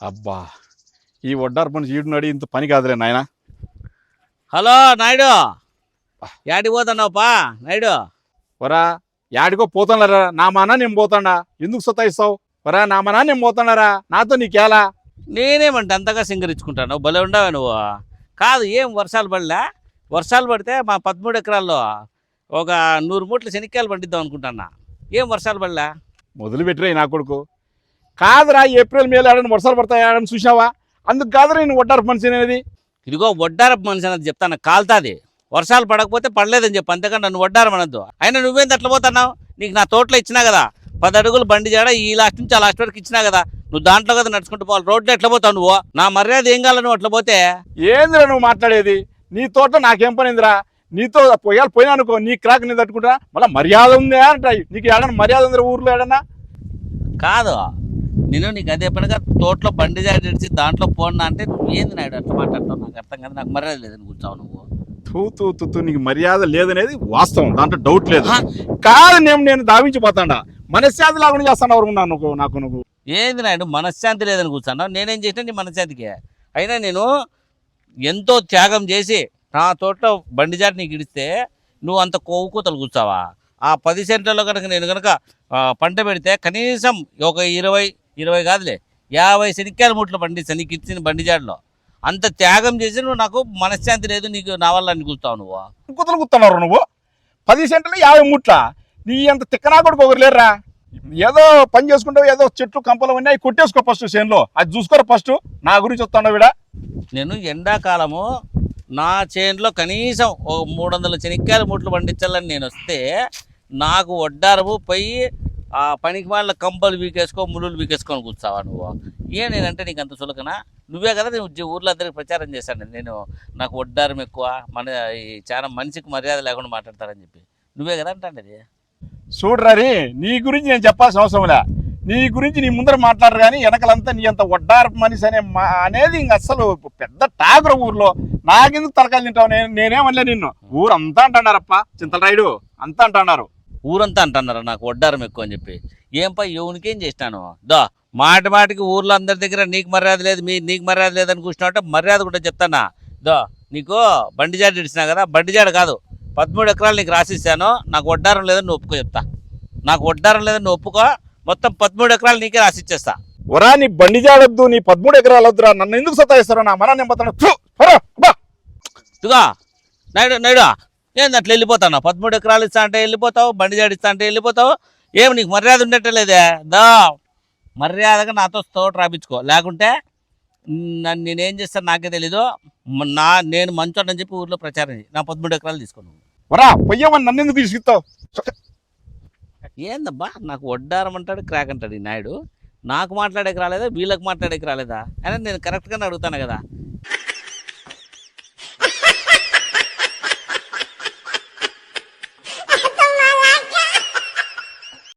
అబ్బా ఈ వడ్డారు పని చీడునాడు ఇంత పని కాదులే నాయన. హలో నాయుడు. యాడికి పోతున్నావు పా నాయుడు? వరా యాడికో పోతున్నారా నా మానా నేను పోతాడా ఎందుకు సతాయిస్తావు? వరా నా మానా నేను పోతున్నారా నాతో నీకేలా? నేనేమంటే అంతగా సింగరించుకుంటాను భలే ఉండవా నువ్వు. కాదు ఏం వర్షాలు పడలే? వర్షాలు పడితే మా పదమూడు ఎకరాల్లో ఒక నూరు మూట్ల శనిక్కాయలు పండిద్దాం అనుకుంటున్నా. ఏం వర్షాలు పడలే? మొదలు పెట్టిరా నా కొడుకు. కాదురా ఏప్రిల్ మేలో ఆడని వర్షాలు పడతాయి? ఆడని చూసావా అందుకు కాదురా నేను వడ్డారు మనిషి అనేది. ఇదిగో వడ్డారపు మనిషి అన్నది చెప్తాను కాల్తాది. వర్షాలు పడకపోతే పడలేదని చెప్పు అంతేకాని నన్ను వడ్డారం అనొద్దు. అయినా నువ్వేంది అట్లా పోతున్నావు? నీకు నా తోటలో ఇచ్చినా కదా పది అడుగులు బండి జాడ ఈ లాస్ట్ నుంచి ఆ లాస్ట్ వరకు ఇచ్చినా కదా నువ్వు దాంట్లో కదా నడుచుకుంటూ పోవాలి. రోడ్లో ఎట్లా పోతావు నువ్వు? నా మర్యాద ఏం కావాలి నువ్వు అట్లా పోతే? ఏందిరా నువ్వు మాట్లాడేది? నీ తోట నాకేం పనిందిరా నీతో పోయాలి పోయినా అనుకో నీ క్రాక్ నీ తట్టుకుంటా. మళ్ళీ మర్యాద ఉందా అంటాయి. నీకు ఏడన్నా మర్యాద ఉందిరా ఊర్లో ఏడన్నా? కాదు. నేను నీకు అదే పనిగా తోటలో బండి జాడ ఇడిచి దాంట్లో పోన్నా అంటే ఏంది నాయుడు అట్లా మాట్లాడతావు? నాకు అర్థం కాదు నాకు మర్యాద లేదని కూర్చోవు నువ్వు? తూ తూ తూ తూ నీకు మర్యాద లేదనేది వాస్తవం దాంట్లో డౌట్ లేదు? కాదు నేను నేను దావించిపోతాడా. మనశ్శాంతి లాగా చేస్తాను నాకు నాకు నువ్వు? ఏంది నాయుడు మనశ్శాంతి లేదని కూర్చున్నావు? నేనేం చేసినా నీ మనశ్శాంతికి. అయినా నేను ఎంతో త్యాగం చేసి నా తోటలో బండి జాడ నీకు ఇడిస్తే నువ్వు అంత కొవ్వు కూతలు కూర్చావా? ఆ పది సెంట్లలో కనుక నేను కనుక పంట పెడితే కనీసం ఒక ఇరవై ఇరవై కాదులే యాభై శనిక్కాయల మూట్లు పండిస్తా నీకు ఇచ్చిన బండి జాడలో. అంత త్యాగం చేసి నువ్వు నాకు మనశ్శాంతి లేదు నీకు నా వల్ల అని కూర్చావు నువ్వు. కుతలు కుతున్నారు నువ్వు? పది సెంట్లు యాభై ముట్ల? నీ అంత తిక్కనా కొడుకు ఒకరు లేరురా? ఏదో పని చేసుకుంటావు ఏదో చెట్లు కంపలు ఉన్నాయి కొట్టేసుకో ఫస్ట్ చేనులో. అది చూసుకోరా ఫస్ట్? నా గురించి వస్తాను విడా? నేను ఎండాకాలము నా చేనులో కనీసం ఓ మూడు వందల శనిక్కాయల మూట్లు పండించాలని నేను వస్తే నాకు వడ్డారము పోయి ఆ పనికి వాళ్ళ కంపలు వీకేసుకో ముళ్ళు వీకేసుకొని కూర్చావా నువ్వు? ఏ నేనంటే నీకు అంత చులకనా? నువ్వే కదా నేను ఊర్లో అందరికి ప్రచారం చేశాను. నేను నాకు వడ్డారం ఎక్కువ మన ఈ చాలా మనిషికి మర్యాద లేకుండా మాట్లాడతారని చెప్పి. నువ్వే కదా అంటే చూడరారి నీ గురించి నేను చెప్పాల్సిన అవసరంలే నీ గురించి నీ ముందర మాట్లాడరు కానీ వెనకలంతా నీ అంత వడ్డారపు మనిషి అనే మా అనేది ఇంక అసలు పెద్ద టాకుర ఊర్లో. నాకెందుకు తలకాయలు తింటావు? నేను నేనేమనలే నిన్ను. ఊరు అంతా అంటున్నారప్ప చింతలరాయుడు అంతా అంటున్నారు. ఊరంతా అంటున్నారు నాకు వడ్డారం ఎక్కువ అని చెప్పి. ఏం పై ఎవనికేం చేసినాను? దా మాటి మాటికి ఊర్లో అందరి దగ్గర నీకు మర్యాద లేదు మీ నీకు మర్యాద లేదని కూర్చున్నావు మర్యాద కూడా చెప్తానా? దో నీకు బండి జాడ ఇడిచినా కదా? బండి జాడ కాదు. పదమూడు ఎకరాలు నీకు రాసిస్తాను. నాకు వడ్డారం లేదని నువ్వు ఒప్పుకో చెప్తా. నాకు వడ్డారం లేదని నువ్వు ఒప్పుకో. మొత్తం పదమూడు ఎకరాలు నీకే రాసిచ్చేస్తా. వరా నీ బండి జాడొద్దు నీ పదమూడు ఎకరాలు వద్దురా. నన్ను ఎందుకు సతాయిస్తారో నా మన నింపుతాను ఇదిగా నాయుడు నాయుడు ఏంది అట్లా వెళ్ళిపోతాను. పదమూడు ఎకరాలు ఇస్తా అంటే వెళ్ళిపోతావు బండి జాడ ఇస్తా అంటే వెళ్ళిపోతావు. ఏమి నీకు మర్యాద ఉండట్లేదే దా. మర్యాదగా నాతో తోట రాపించుకో. లేకుంటే నన్ను నేనేం చేస్తాను నాకే తెలీదు. నా నేను మంచోడని చెప్పి ఊర్లో ప్రచారం నా పదమూడు ఎకరాలు తీసుకోను వరా పొయ్యమని నన్ను ఎందుకు తీసుకుతావు ఏందబ్బా? నాకు వడ్డారం అంటాడు క్రాక్ అంటాడు ఈ నాయుడు. నాకు మాట్లాడేకి రాలేదా? వీళ్ళకి మాట్లాడేకి రాలేదా? అయినా నేను కరెక్ట్గానే అడుగుతాను కదా.